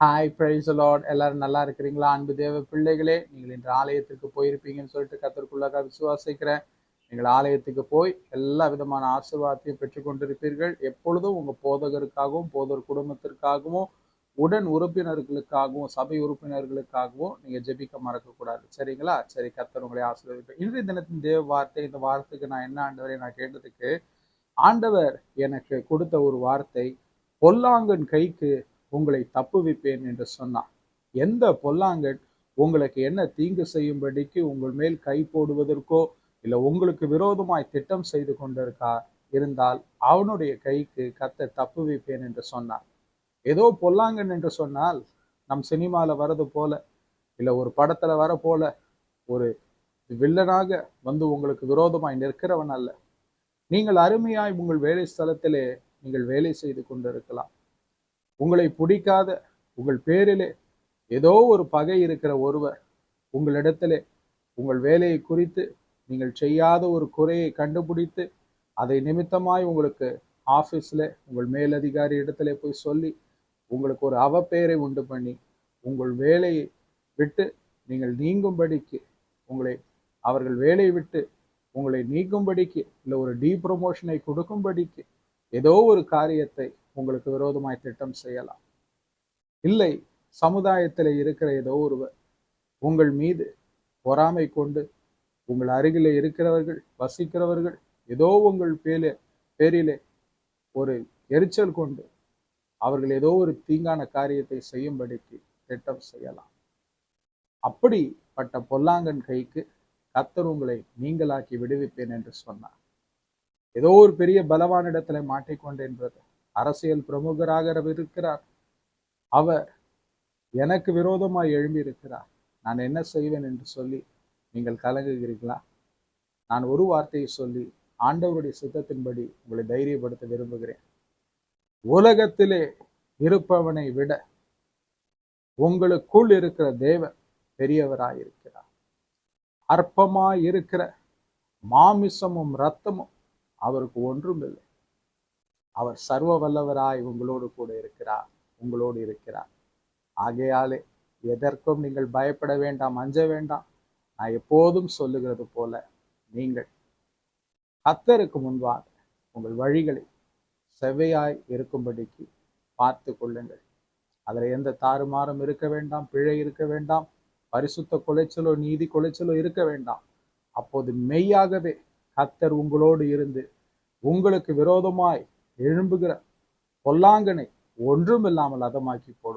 Hi price Lord எல்லாரும் நல்லா இருக்கிறீங்களா? அன்பு தேவ பிள்ளைகளே நீங்கள் இன்று ஆலயத்திற்கு போயிருப்பீங்கன்னு சொல்லிட்டு கத்தருக்குள்ளாக விசுவாசிக்கிறேன். நீங்கள் ஆலயத்துக்கு போய் எல்லா விதமான ஆசீர்வாதத்தையும் பெற்றுக்கொண்டிருப்பீர்கள். எப்பொழுதும் உங்கள் போதகருக்காகவும் போதர் குடும்பத்திற்காகவும் உடன் உறுப்பினர்களுக்காகவும் சபை உறுப்பினர்களுக்காகவும் நீங்கள் ஜெபிக்க மறக்கக்கூடாது. சரிங்களா? சரி கத்தர் உங்களை ஆசீர்வதிப்பேன் இன்றைய தினத்தின் தேவ வார்த்தை இந்த வார்த்தைக்கு நான் என்ன ஆண்டவரை நான் கேட்டதுக்கு ஆண்டவர் எனக்கு கொடுத்த ஒரு வார்த்தை பொல்லாங்கன் கைக்கு உங்களை தப்புவிப்பேன் என்று சொன்னான். எந்த பொல்லாங்கட் உங்களுக்கு என்ன தீங்கு செய்யும்படிக்கு உங்கள் மேல் கை போடுவதற்கோ இல்லை உங்களுக்கு விரோதமாய் திட்டம் செய்து கொண்டிருக்கா இருந்தால் அவனுடைய கைக்கு கத்த தப்புவிப்பேன் என்று சொன்னார். ஏதோ பொல்லாங்கன் என்று சொன்னால் நம் சினிமாவில் வரது போல இல்லை ஒரு படத்துல வர போல ஒரு வில்லனாக வந்து உங்களுக்கு விரோதமாய் நிற்கிறவன் அல்ல. நீங்கள் அருமையாய் உங்கள் வேலை ஸ்தலத்திலே நீங்கள் வேலை செய்து கொண்டிருக்கலாம். உங்களை பிடிக்காத உங்கள் பேரிலே ஏதோ ஒரு பகை இருக்கிற ஒருவர் உங்களிடத்திலே உங்கள் வேலையை குறித்து நீங்கள் செய்யாத ஒரு குறையை கண்டுபிடித்து அதை நிமித்தமாய் உங்களுக்கு ஆஃபீஸில் உங்கள் மேலதிகாரி இடத்துல போய் சொல்லி உங்களுக்கு ஒரு அவப்பெயரை உண்டு பண்ணி உங்கள் வேலையை விட்டு நீங்கள் நீங்கும்படிக்கு உங்களை அவர்கள் வேலையை விட்டு உங்களை நீக்கும்படிக்கு இல்லை ஒரு டீ ப்ரொமோஷனை கொடுக்கும்படிக்கு ஏதோ ஒரு காரியத்தை உங்களுக்கு விரோதமாய் திட்டம் செய்யலாம். இல்லை சமுதாயத்தில் இருக்கிற ஏதோ ஒருவர் உங்கள் மீது பொறாமை கொண்டு உங்கள் அருகிலே இருக்கிறவர்கள் வசிக்கிறவர்கள் ஏதோ உங்கள் பேலே பேரிலே ஒரு எரிச்சல் கொண்டு அவர்கள் ஏதோ ஒரு தீங்கான காரியத்தை செய்யும்படிக்கு திட்டம் செய்யலாம். அப்படிப்பட்ட பொல்லாங்கன் கைக்கு கத்தர் உங்களை நீங்களாக்கி விடுவிப்பேன் என்று சொன்னார். ஏதோ ஒரு பெரிய பலவான இடத்துல மாட்டிக்கொண்டேன் அரசியல் பிரமுகராக இருக்கிறார். அவர் எனக்கு விரோதமாய் எழும்பியிருக்கிறார். நான் என்ன செய்வேன் என்று சொல்லி நீங்கள் கலங்குகிறீர்களா? நான் ஒரு வார்த்தையை சொல்லி ஆண்டவருடைய சித்தத்தின்படி உங்களை தைரியப்படுத்த விரும்புகிறேன். உலகத்திலே இருப்பவனை விட உங்களுக்குள் இருக்கிற தேவன் பெரியவராயிருக்கிறார். அற்பமாய் இருக்கிற மாமிசமும் ரத்தமும் அவருக்கு ஒன்றும் இல்லை அவர் சர்வ வல்லவராய் உங்களோடு கூட இருக்கிறார் உங்களோடு இருக்கிறார். ஆகையாலே எதற்கும் நீங்கள் பயப்பட வேண்டாம் அஞ்ச வேண்டாம். நான் எப்போதும் சொல்லுகிறது போல நீங்கள் கத்தருக்கு முன்பாக உங்கள் வழிகளை செவ்வையாய் இருக்கும்படிக்கு பார்த்து கொள்ளுங்கள். அதில் எந்த தாறுமாறும் இருக்க வேண்டாம் பிழை இருக்க வேண்டாம் பரிசுத்த குலைச்சலோ நீதி குலைச்சலோ இருக்க வேண்டாம். அப்போது மெய்யாகவே கத்தர் உங்களோடு இருந்து உங்களுக்கு விரோதமாய் எழும்புகிற பொல்லாங்கனை ஒன்றுமில்லாமல் அதமாக்கி போடும்.